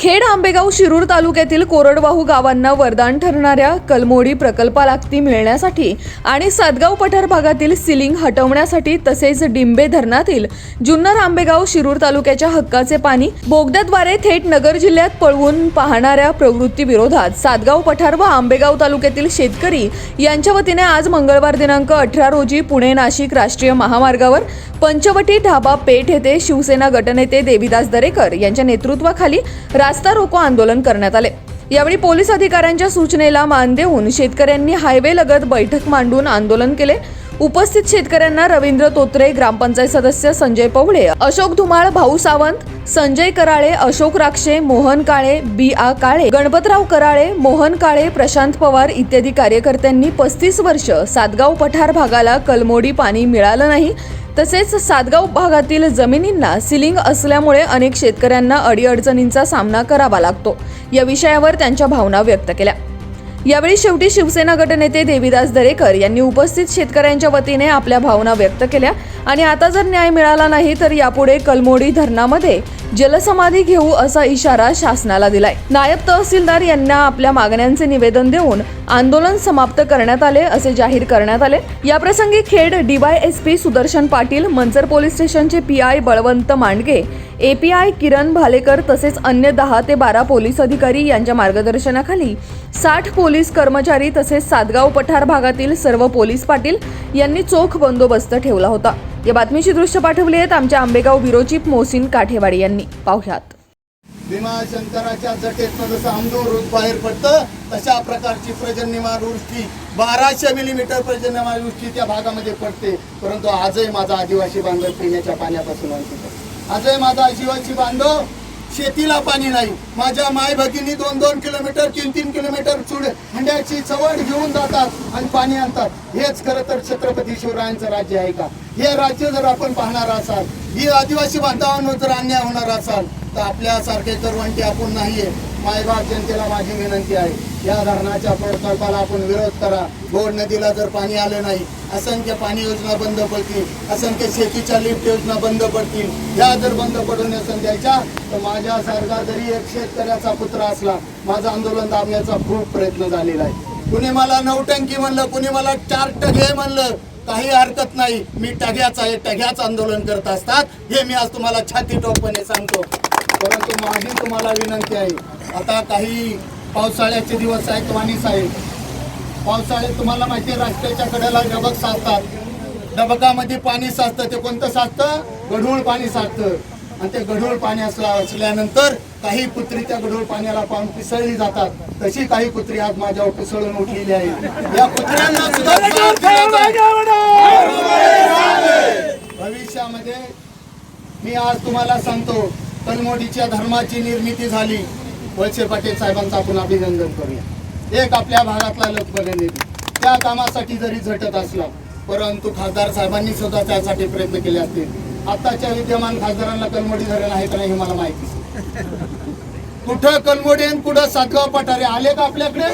खेड आंबेगाव शिरूर तालुक्यातील कोरडवाहू गावांना वरदान ठरणाऱ्या कलमोडी प्रकल्पालागती मिळण्यासाठी आणि सातगाव पठार भागातील सिलिंग हटवण्यासाठी तसेच डिंबे धरणातील जुन्नर आंबेगाव शिरूर तालुक्याच्या हक्काचे पाणी बोगद्याद्वारे थेट नगर जिल्ह्यात पळवून पाहणाऱ्या प्रवृत्तीविरोधात सातगाव पठार व आंबेगाव तालुक्यातील शेतकरी यांच्या वतीने आज मंगळवार दिनांक अठरा रोजी पुणे नाशिक राष्ट्रीय महामार्गावर पंचवटी ढाबा पेठ येथे शिवसेना गटनेते देविदास दरेकर यांच्या नेतृत्वाखाली रास्ता रोको आंदोलन करण्यात आले. यावेळी पोलीस अधिकाऱ्यांच्या सूचनेला मान देऊन शेतकऱ्यांनी हायवे लगत बैठक मांडून आंदोलन केले. उपस्थित शेतकऱ्यांना रवींद्र तोत्रे ग्रामपंचायत सदस्य संजय पवळे अशोक धुमाळ भाऊ सावंत संजय कराळे अशोक राक्षे मोहन काळे बी आ काळे गणपतराव कराळे मोहन काळे प्रशांत पवार इत्यादी कार्यकर्त्यांनी पस्तीस वर्ष सातगाव पठार भागाला कलमोडी पाणी मिळालं नाही. तसेच सातगाव भागातील जमिनींना सिलिंग असल्यामुळे अनेक शेतकऱ्यांना अडीअडचणींचा सामना करावा लागतो. या विषयावर त्यांच्या भावना व्यक्त केल्या. यावेळी शेवटी शिवसेना गटनेते देवीदास दरेकर यांनी उपस्थित शेतकऱ्यांच्या वतीने आपल्या भावना व्यक्त केल्या आणि आता जर न्याय मिळाला नाही तर यापुढे कलमोडी धरणामध्ये जलसमाधी घेऊ असा इशारा शासनाला दिलाय. नायब तहसीलदार यांना आपल्या मागण्यांचे निवेदन देऊन आंदोलन समाप्त करण्यात आले असे जाहीर करण्यात आले. याप्रसंगी खेड डीवायएसपी सुदर्शन पाटील मंचर पोलीस स्टेशनचे P I Balwant Mandge API Kiran Bhalekar तसेच अन्य दहा ते बारा पोलीस अधिकारी यांच्या मार्गदर्शनाखाली साठ पोलीस कर्मचारी तसेच सातगाव पठार भागातील सर्व पोलीस पाटील यांनी चोख बंदोबस्त ठेवला होता. या बातमीची दृश्य पाठवली आहेत आमच्या आंबेगाव ब्युरो चीफ मोहसिन काठेवाडी यांनी. पाहुयात. भीमाशंकराच्या जटेतनं जसं आमदूर बाहेर पडतं तशा प्रकारची पर्जन्यमान वृष्टी बाराशे मिलीमीटर पर्जन्यमान वृष्टी त्या भागामध्ये पडते. परंतु आजही माझा आदिवासी बांधव पिण्याच्या पाण्यापासून वंचित आजही माझा आदिवासी बांधव शेतीला पाणी नाही. माझ्या माय भगिनी दोन दोन किलोमीटर तीन तीन किलोमीटर चुड हंड्याची चवड घेऊन जातात आणि पाणी आणतात. हेच खरं तर छत्रपती शिवरायांचं राज्य आहे का? हे राज्य जर आपण पाहणार असाल ही आदिवासी बांधवांवर जर अन्याय होणार असाल तर आपल्यासारखे करवंटी आपण नाहीये. मायबाप जनतेला माझी विनंती आहे. या धरणाच्या प्रकल्पाला आपण विरोध करा. गोड नदीला जर पाणी आलं नाही असंख्य पाणी योजना बंद पडतील असंख्य शेतीच्या लिफ्ट योजना बंद पडतील. ह्या जर बंद पडून नसेल द्यायच्या तर माझ्यासारखा जरी एक शेतकऱ्याचा पुत्र असला माझं आंदोलन दाबण्याचा खूप प्रयत्न झालेला आहे. कुणी मला नौटंकी म्हणलं कुणी मला चार टगे म्हणलं काही हरकत नाही. मी टग्याचं आहे टग्याचं आंदोलन करत असतात. हे मी आज तुम्हाला छाती टोपणे सांगतो. परंतु माझी तुम्हाला विनंती आहे आता काही पावसाळ्याचे दिवस आहेत वाणीस साहेब. पावसाळ्यात तुम्हाला माहिती आहे रस्त्याच्या कडेला डबक साचतात. डबकामध्ये पाणी साचतं ते कोणतं साचतं? गढूळ पाणी साचतं. आणि ते गढूळ पाणी असला असल्यानंतर काही कुत्री त्या गढूळ पाण्याला पाहून पिसळली जातात. तशी काही कुत्री आज माझ्यावर पिसळून उठलेली आहे. या कुत्र्यांना सुद्धा. भविष्यामध्ये मी आज तुम्हाला सांगतो कलमोडीच्या धर्माची निर्मिती झाली. वळसे पाटील साहेबांचं आपण अभिनंदन करूया. एक आपल्या भागातला लोकप्रतिनिधी. त्या कामासाठी जरी झटत असला परंतु खासदार साहेबांनी सुद्धा त्यासाठी प्रयत्न केले असतील. आताच्या विद्यमान खासदारांना कलमोडी धरण आहे का नाही हे मला माहिती. कुठं कलमोडी आणि कुठं सातगाव पठारे आले का आपल्याकडे?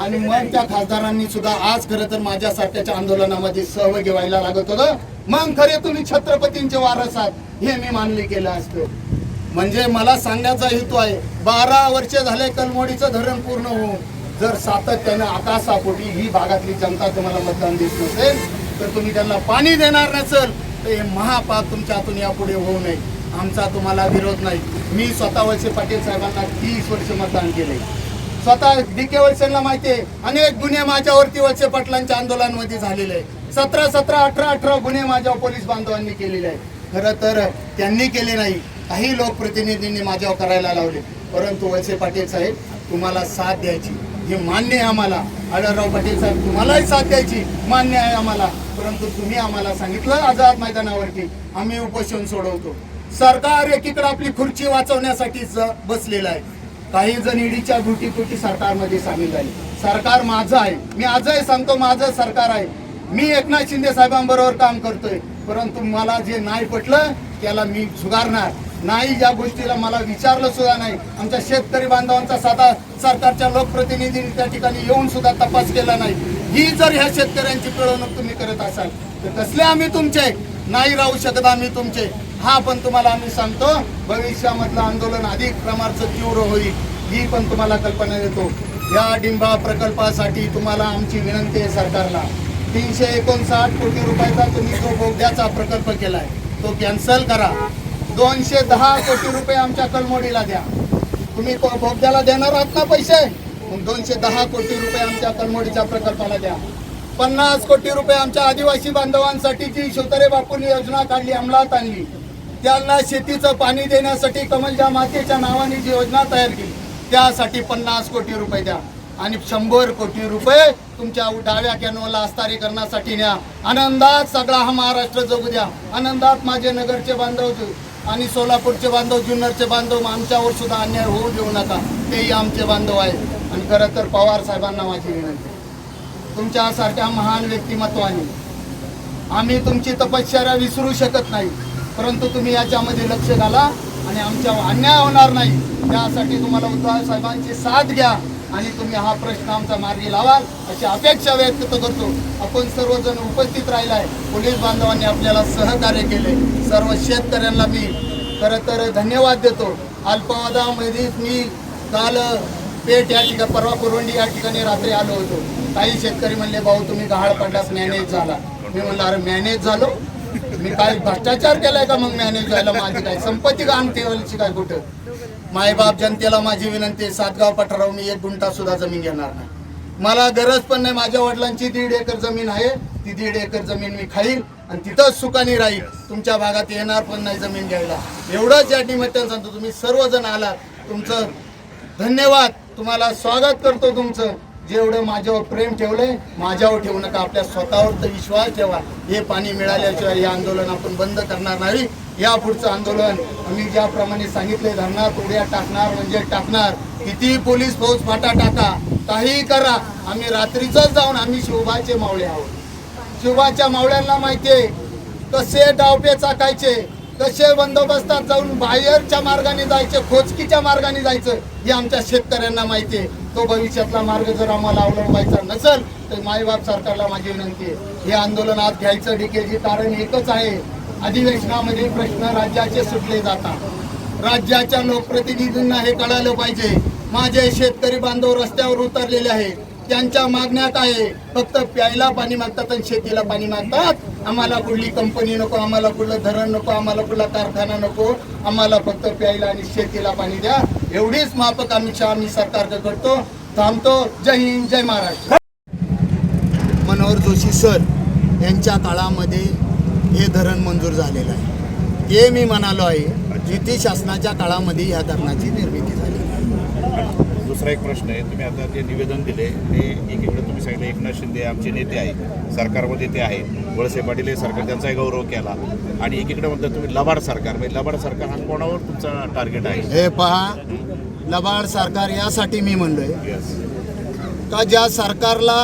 आणि मग त्या खासदारांनी सुद्धा आज खरं तर माझ्या साठ्याच्या आंदोलनामध्ये सहभागी व्हायला लागत होतं. मग खरे तुम्ही छत्रपतींचे वारस आहात हे मी मानले केलं असतं. म्हणजे मला सांगण्याचा हेतू आहे बारा वर्ष झाले कलमोडीचं धरण पूर्ण होऊन जर सातत्यानं आकाशापोटी ही भागातली जनता तुम्हाला मतदान देत नसेल तर तुम्ही त्यांना पाणी देणार नसेल. तर हे महापाप तुमच्या हातून यापुढे होऊ नये. आमचा तुम्हाला विरोध नाही. मी स्वतः वळसे पाटील साहेबांना तीस वर्ष मतदान केले. स्वतः डी के वळसेंना माहिती आहे अनेक गुन्हे माझ्यावरती वळसे पाटलांच्या आंदोलनामध्ये झालेले आहे सतरा सतरा अठरा अठरा गुन्हे माझ्या पोलीस बांधवांनी केलेले आहेत. खरं तर त्यांनी केले नाही. काही लोकप्रतिनिधींनी माझ्यावर करायला लावले. परंतु वळसे पाटील साहेब तुम्हाला साथ द्यायची. हे मान्य आहे आम्हाला. आढळराव पाटील साहेब तुम्हालाही साथ द्यायची. मान्य आहे आम्हाला. परंतु तुम्ही आम्हाला सांगितलं आझाद मैदानावरती. आम्ही उपोषण सोडवतो. सरकार एकीकडे आपली खुर्ची वाचवण्यासाठी बसलेलं आहे. काही जण ईडीच्या गुटी तुटी सरकारमध्ये सामील झाले. सरकार माझं आहे. मी आजही सांगतो माझं सरकार आहे. मी एकनाथ शिंदे साहेबांबरोबर काम करतोय. परंतु मला जे नाही पटलं त्याला मी झुगारणार. नाही या गोष्टीला मला विचारलं सुद्धा नाही. आमच्या शेतकरी बांधवांचा साधा सरकारच्या लोकप्रतिनिधींनी त्या ठिकाणी येऊन सुद्धा तपास केला नाही. ही जर ह्या शेतकऱ्यांची पिळवणूक तुम्ही करत असाल तर कसले आम्ही तुमचे. नाही राहू शकत आम्ही तुमचे. हा पण तुम्हाला आम्ही सांगतो भविष्यामधलं आंदोलन अधिक प्रमाणाचं तीव्र होईल ही पण तुम्हाला कल्पना देतो. या डिंबा प्रकल्पासाठी तुम्हाला आमची विनंती आहे सरकारला. तीनशे एकोणसाठ कोटी रुपयाचा तुम्ही जो बोगद्याचा प्रकल्प केला आहे तो कॅन्सल करा. दोनशे दहा कोटी रुपये आमच्या कलमोडीला द्या. तुम्ही बोगद्याला देणार आहात ना पैसे? दोनशे दहा कोटी रुपये आमच्या कलमोडीच्या प्रकल्पाला द्या. पन्नास कोटी रुपये आमच्या आदिवासी बांधवांसाठी जी शिवतरे बापूंनी योजना काढली अंमलात आणली त्यांना शेतीचं पाणी देण्यासाठी कमलजा मातेच्या नावाने जी योजना तयार केली त्यासाठी पन्नास कोटी रुपये द्या. आणि शंभर कोटी रुपये तुमच्या डाव्या कॅनोला अस्तारीकरणासाठी न्या. आनंदात सगळा हा महाराष्ट्र जगू द्या. आनंदात माझे नगरचे बांधव आणि सोलापूरचे बांधव जुन्नरचे बांधव आमच्यावर सुद्धा अन्याय होऊ देऊ नका. तेही आमचे बांधव आहेत. आणि खरं तर पवार साहेबांना माझी विनंती तुमच्यासारख्या महान व्यक्तिमत्वाने. आम्ही तुमची तपश्चर्या विसरू शकत नाही. परंतु तुम्ही याच्यामध्ये लक्ष घाला आणि आमच्या अन्याय होणार नाही. त्यासाठी तुम्हाला उद्धव साहेबांची साथ घ्या आणि तुम्ही हा प्रश्न आमचा मार्गी लावाल अशी अपेक्षा व्यक्त करतो. आपण सर्वजण उपस्थित राहिलाय. पोलीस बांधवांनी आपल्याला सहकार्य केले. सर्व शेतकऱ्यांना मी खरं तर धन्यवाद देतो. अल्पवादामध्येच मी काल पेठ या ठिकाणी परवा कुरवंडी या ठिकाणी रात्री आलो होतो. काही शेतकरी म्हणले भाऊ तुम्ही गहाळ पडलास मॅनेज झाला. मी म्हणलं अरे मॅनेज झालो? मी काय भ्रष्टाचार केलाय का मग मॅनेज व्हायला? माझी काय संपत्ती का ठेवायची काय कुठं? मायबाप जनतेला माझी विनंती आहे सातगाव पठारावर मी एक गुंठा सुद्धा जमीन घेणार नाही. मला गरज पण नाही माझ्या वडिलांची दीड एकर जमीन आहे ती दीड एकर जमीन मी खाईल आणि तिथंच सुखाने राहील. तुमच्या भागात येणार पण नाही जमीन घ्यायला. एवढंच या निमित्तानं सांगतो तुम्ही सर्वजण आलात. तुमचं धन्यवाद. तुम्हाला स्वागत करतो तुमचं. जेवढं माझ्यावर प्रेम ठेवलंय माझ्यावर ठेवू नका. आपल्या स्वतःवर तर विश्वास ठेवा. हे पाणी मिळाल्याशिवाय हे आंदोलन आपण बंद करणार नाही. या पुढचं आंदोलन आम्ही ज्याप्रमाणे सांगितले धरणार उड्या टाकणार म्हणजे टाकणार. किती पोलीस फौज फाटा टाका काहीही करा. आम्ही रात्रीच जाऊन आम्ही शिवबाचे मावळे आहोत. शिवबाच्या मावळ्यांना माहितीये कसे डावपे चाकायचे कसे बंदोबस्तात जाऊन बाहेरच्या मार्गाने जायचे खोचकीच्या मार्गाने जायचं हे आमच्या शेतकऱ्यांना माहिती आहे. तो भविष्यातला मार्ग जर आम्हाला अवलंबायचा नसेल तर मायबाप सरकारला माझी विनंती आहे. हे आंदोलन आज घ्यायचं डीकेजी कारण एकच आहे. अधिवेशनामध्ये प्रश्न राज्याचे सुटले जातात. राज्याच्या लोकप्रतिनिधींना हे कळालं पाहिजे. माझे शेतकरी बांधव रस्त्यावर उतरलेले आहेत. त्यांच्या मागण्यात आहे? फक्त प्यायला पाणी मागतात आणि शेतीला पाणी मागतात. आम्हाला कुठली कंपनी नको आम्हाला कुठलं धरण नको आम्हाला कुठला कारखाना नको. आम्हाला फक्त प्यायला आणि शेतीला पाणी द्या. एवढीच माफक आम्ही आम्ही सरकारकडे करतो. थांबतो. जय हिंद जय महाराष्ट्र. मनोहर जोशी सर यांच्या काळामध्ये हे धरण मंजूर झालेलं आहे. हे मी म्हणालो आहे युती शासनाच्या काळामध्ये या धरणाची निर्मिती झाली. दुसरा एक प्रश्न आहे. तुम्ही आता जे निवेदन दिले ते एकीकडे तुम्ही सांगितलं एकनाथ शिंदे आमचे नेते आहेत. सरकारमध्ये ते आहेत. वळसे पाटील हे सरकार त्यांचाही गौरव केला. आणि एकीकडे म्हणतात तुम्ही लबाड सरकार. म्हणजे लबाड सरकार हा कोणावर तुमचा टार्गेट आहे? हे पहा लबाड सरकार यासाठी मी म्हणलोय. का ज्या सरकारला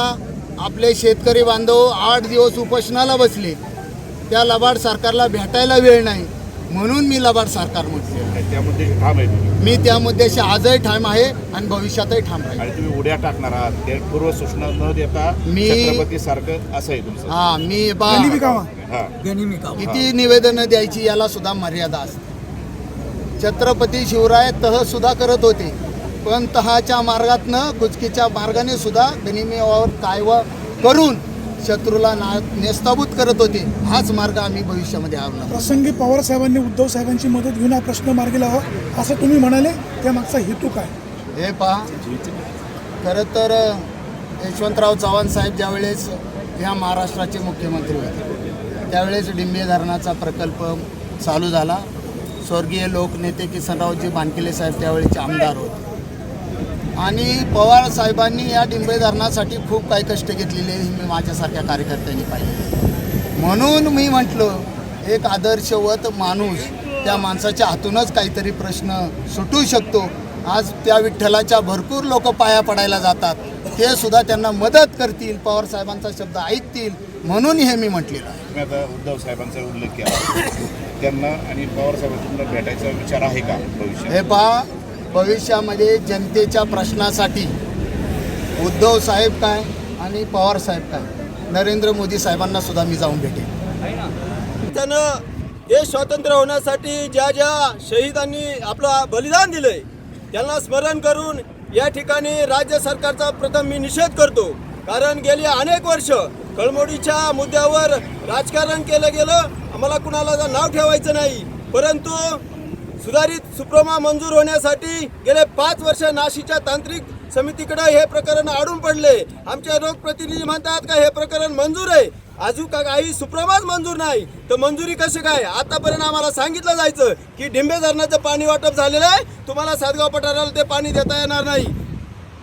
आपले शेतकरी बांधव आठ दिवस उपोषणाला बसले त्या लबाड सरकारला भेटायला वेळ नाही. म्हणून मी लबाड सरकार म्हटले त्यामध्ये ठाम आहे तुम्ही. मी त्या मुद्द्याशी आजही ठाम आहे आणि भविष्यातही ठाम राहील. आणि तुम्ही उड्या टाकणार आहात. ते पूर्व सूचना न देता मी- छत्रपती सारखं असं आहे तुमचं. हा मी हा. किती निवेदनं द्यायची याला सुद्धा मर्यादा असते. छत्रपती शिवराय तह सुद्धा करत होते. पण तहाच्या मार्गातनं कुचकीच्या मार्गाने सुद्धा गनिमेवावर कायव करून शत्रूला ना नेस्ताभूत करत होते हाच मार्ग आम्ही भविष्यामध्ये आवडणार प्रसंगी पवार साहेबांनी उद्धव साहेबांची मदत घेऊन हा प्रश्न मार्गी लावा असं तुम्ही म्हणाले त्यामागचा हेतू काय? हे पहा खरं तर यशवंतराव चव्हाण साहेब ज्यावेळेस ह्या महाराष्ट्राचे मुख्यमंत्री होते त्यावेळेस डिंबे धरणाचा प्रकल्प चालू झाला. स्वर्गीय लोकनेते किसनरावजी बानकिले साहेब त्यावेळेचे आमदार होते. आणि पवार साहेबांनी या डिंबे धरणासाठी खूप काही कष्ट घेतलेले मी माझ्यासारख्या कार्यकर्त्यांनी पाहिले. म्हणून मी म्हटलो एक आदर्शवत माणूस त्या माणसाच्या हातूनच काहीतरी प्रश्न सुटू शकतो. आज त्या विठ्ठलाच्या भरपूर लोक पाया पडायला जातात. ते सुद्धा त्यांना मदत करतील पवार साहेबांचा शब्द ऐकतील म्हणून हे मी म्हटलेलं आहे. आता उद्धव साहेबांचा उल्लेख केला. त्यांना आणि पवार साहेबांना भेटायचा विचार आहे का भविष्यात? हे पहा भविष्यामध्ये जनतेच्या प्रश्नासाठी उद्धव साहेब काय आणि पवार साहेब काय? नरेंद्र मोदी साहेबांना सुद्धा मी जाऊन भेटेन. त्यानं देश स्वातंत्र्य होण्यासाठी ज्या ज्या शहीदांनी आपलं बलिदान दिलंय त्यांना स्मरण करून या ठिकाणी राज्य सरकारचा प्रथम मी निषेध करतो. कारण गेली अनेक वर्ष कळमोडीच्या मुद्द्यावर राजकारण केलं गेलं आम्हाला कुणाला नाव ठेवायचं नाही. परंतु सुधारित सुप्रमा मंजूर होण्यासाठी गेले पाच वर्ष नाशिकच्या तांत्रिक समितीकडे हे प्रकरण अडून पडले. आमचे लोकप्रतिनिधी म्हणतात का हे प्रकरण मंजूर आहे. अजून का काही सुप्रमाच मंजूर नाही. तर मंजुरी कशी काय? आतापर्यंत आम्हाला सांगितलं जायचं की डिंबे धरणाचं पाणी वाटप झालेलं आहे. तुम्हाला सातगाव पठाराला ते पाणी देता येणार नाही.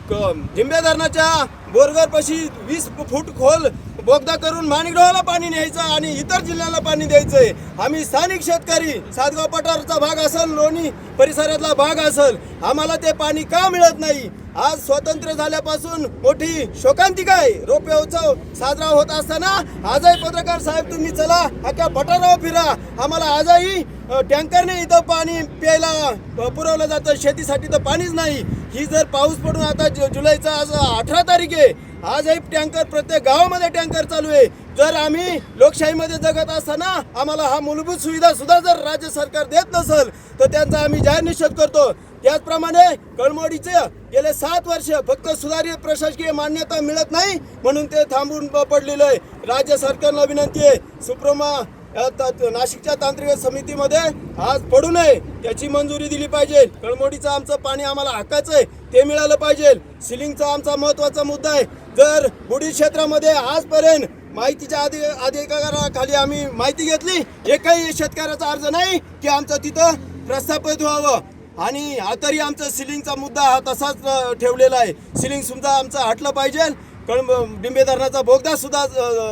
क- डिंबे धरणाच्या बोरगरपाशी वीस फूट खोल बोगदा करून माणिकडोहाला पाणी न्यायचं आणि इतर जिल्ह्याला पाणी द्यायचंय. आम्ही स्थानिक शेतकरी सातगाव पठारचा भाग असेल लोणी परिसरातला भाग असेल आम्हाला ते पाणी का मिळत नाही? आज स्वातंत्र्य झाल्यापासून मोठी शोकांतिका आहे रोपे उत्सव साजरा होत असताना आजही पत्रकार साहेब तुम्ही चला अख्या पठारावर फिरा. आम्हाला आजही टँकरने इथं पाणी प्यायला पुरवलं जातं. शेतीसाठी तर पाणीच नाही. ही जर पाऊस पडून आता जु- जुलैचा आज अठरा तारीख आहे. आजही टँकर प्रत्येक गावामध्ये टँकर चालू आहे. जर आम्ही लोकशाहीमध्ये जगत असताना आम्हाला हा मूलभूत सुविधा सुद्धा जर राज्य सरकार देत नसेल तर त्यांचा आम्ही जाहीर निषेध करतो. त्याचप्रमाणे कळमोडीचे गेले सात वर्ष फक्त सुधारित प्रशासकीय मान्यता मिळत नाही म्हणून ते थांबून प- पडलेलं आहे. राज्य सरकारला विनंती आहे सुप्रमा नाशिकच्या तांत्रिक समितीमध्ये आज पडू नये त्याची मंजुरी दिली पाहिजे. कळमोडीचं आमचं पाणी आम्हाला हाकायचं आहे ते मिळालं पाहिजे. सिलिंगचा आमचा महत्त्वाचा मुद्दा आहे. जर बुडी क्षेत्रामध्ये आजपर्यंत माहितीच्या अधि अधिकाराखाली आम्ही माहिती घेतली एकही शेतकऱ्याचा अर्ज नाही की आमचं तिथं प्रस्थापित व्हावं. आणि हा तरी आमचा सिलिंगचा मुद्दा हा तसाच ठेवलेला आहे. सिलिंग सुद्धा आमचं हटलं पाहिजे. कळंब डिंबे धरणाचा बोगदा सुद्धा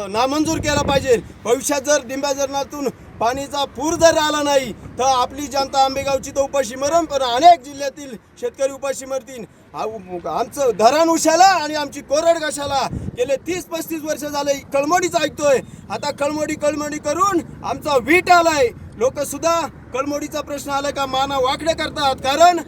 नामंजूर केला पाहिजे. भविष्यात जर डिंबे धरणातून पाणीचा पूर जर आला नाही तर आपली जनता आंबेगावची तर उपाशी मरण पण अनेक जिल्ह्यातील शेतकरी उपाशी मरतील. आमचं धरण उशाला आणि आमची कोरड कशाला गेले तीस पस्तीस वर्ष झाले कळमडीच ऐकतोय. आता कळमोडी कळमोडी करून आमचा वीट आलाय. लोक सुद्धा प्रश्न आला का माना वाकडे करतात. कारण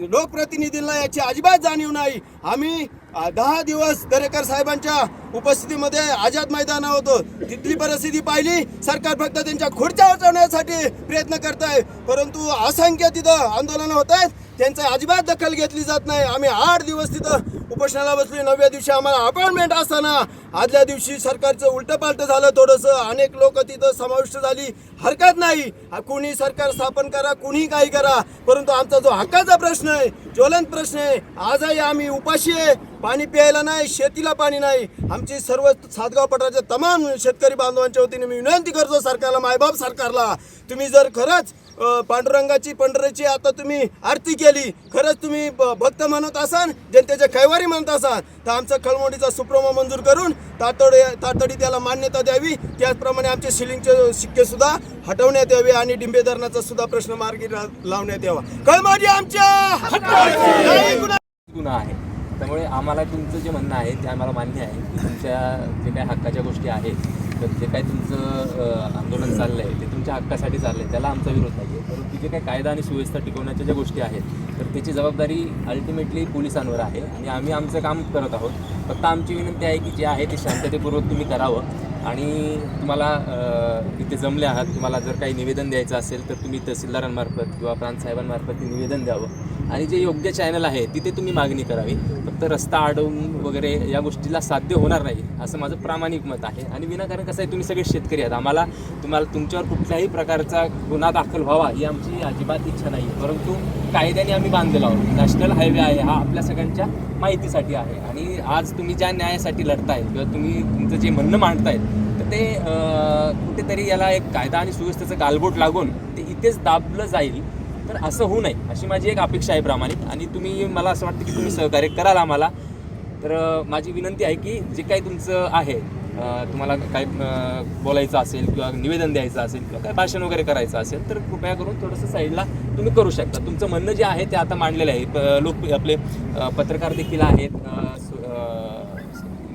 लोकप्रतिनिधींना याची अजिबात जाणीव नाही. आम्ही दहा दिवस दरेकर साहेबांच्या उपस्थितीमध्ये आझाद मैदाना होतं तिथली परिस्थिती पाहिली सरकार फक्त त्यांच्या खुर्च्या वाचवण्यासाठी प्रयत्न करत आहे परंतु असंख्य तिथं आंदोलनं होत आहेत. त्यांचा अजिबात दखल घेतली जात नाही. आम्ही आठ दिवस तिथं उपोषणाला बसलो. नवव्या दिवशी आम्हाला अपॉइंटमेंट असताना आदल्या दिवशी सरकारचं उलटं पालटं झालं. थोडंसं अनेक लोक तिथं समाविष्ट झाली. हरकत नाही. कुणी सरकार स्थापन करा कुणी काही करा. परंतु आमचा जो हक्काचा प्रश्न आहे ज्वलंत प्रश्न आहे आजही आम्ही उपाशी आहे. पाणी प्यायला नाही शेतीला पाणी नाही. आमची सर्व सातगाव पठाराच्या तमाम शेतकरी बांधवांच्या वतीने मी विनंती करतो सरकारला मायबाप सरकारला तुम्ही जर खरंच पांडुरंगाची पंढरीची आता तुम्ही आरती केली खरंच तुम्ही भक्त म्हणत असाल जनतेच्या कैवारी म्हणत असाल तर आमचा कळमोडीचा सुप्रमा मंजूर करून तातडी तातडी त्याला मान्यता द्यावी. त्याचप्रमाणे आमचे सिलिंगचे शिक्के सुद्धा हटवण्यात यावे आणि डिंबे धरणाचा सुद्धा प्रश्न मार्गी लावण्यात यावा. कळमोडी आमच्या! गुन्हा आहे. त्यामुळे आम्हाला तुमचं जे म्हणणं आहे ते आम्हाला मान्य आहे की तुमच्या जे काही हक्काच्या गोष्टी आहेत तर जे काही तुमचं आंदोलन चाललं आहे ते तुमच्या हक्कासाठी चाललं आहे त्याला आमचा विरोध नाही आहे परंतु जे काही कायदा आणि सुव्यवस्था टिकवण्याच्या ज्या गोष्टी आहेत तर त्याची जबाबदारी अल्टिमेटली पोलिसांवर आहे आणि आम्ही आमचं काम करत आहोत. फक्त आमची विनंती आहे की जे आहे ते शांततेपूर्वक तुम्ही करावं आणि तुम्हाला इथे जमले आहात तुम्हाला जर काही निवेदन द्यायचं असेल तर तुम्ही तहसीलदारांमार्फत किंवा प्रांतसाहेबांमार्फत ते निवेदन द्यावं. आणि जे योग्य चॅनल आहे तिथे तुम्ही मागणी करावी. फक्त रस्ता अडवून वगैरे या गोष्टीला साध्य होणार नाही असं माझं प्रामाणिक मत आहे. आणि विनाकारण कसं आहे तुम्ही सगळे शेतकरी आहात. आम्हाला तुम्हाला तुमच्यावर कुठल्याही प्रकारचा गुन्हा दाखल व्हावा ही आमची अजिबात इच्छा नाही. परंतु कायद्याने आम्ही बांधलेलो आहोत. नॅशनल हायवे आहे हा आपल्या सगळ्यांच्या माहितीसाठी आहे. आणि आज तुम्ही ज्या न्यायासाठी लढताय किंवा तुम्ही तुमचं जे म्हणणं मांडतायत तर ते कुठेतरी याला एक कायदा आणि सुव्यवस्थेचं गालबोट लागून ते इथेच दाबलं जाईल. तर असं होऊ नये अशी माझी एक अपेक्षा आहे प्रामाणिक. आणि तुम्ही मला असं वाटतं की तुम्ही सहकार्य कराल आम्हाला. तर माझी विनंती आहे की जे काही तुमचं आहे तुम्हाला काय बोलायचं असेल किंवा निवेदन द्यायचं असेल किंवा काय भाषण वगैरे करायचं असेल तर कृपया करून थोडंसं साईडला तुम्ही करू शकता. तुमचं म्हणणं जे आहे ते आता मांडलेलं आहे. प- लोक आपले पत्रकार देखील आहेत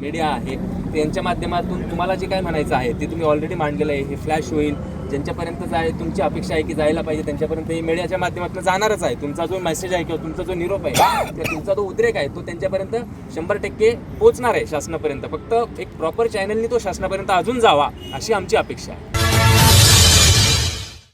मीडिया आहे त्यांच्या माध्यमातून तुम्हाला जे काय म्हणायचं आहे ते तुम्ही ऑलरेडी मांडलेलं आहे. हे फ्लॅश होईल ज्यांच्यापर्यंत जाय तुमची अपेक्षा आहे की जायला पाहिजे त्यांच्यापर्यंत हे मीडियाच्या माध्यमातून जाणारच आहे. तुमचा जो मेसेज आहे किंवा तुमचा जो निरोप आहे किंवा तुमचा जो उद्रेक आहे तो त्यांच्यापर्यंत शंभर टक्के पोहोचणार आहे शासनापर्यंत. फक्त एक प्रॉपर चॅनलनी तो शासनापर्यंत अजून जावा अशी आमची अपेक्षा आहे.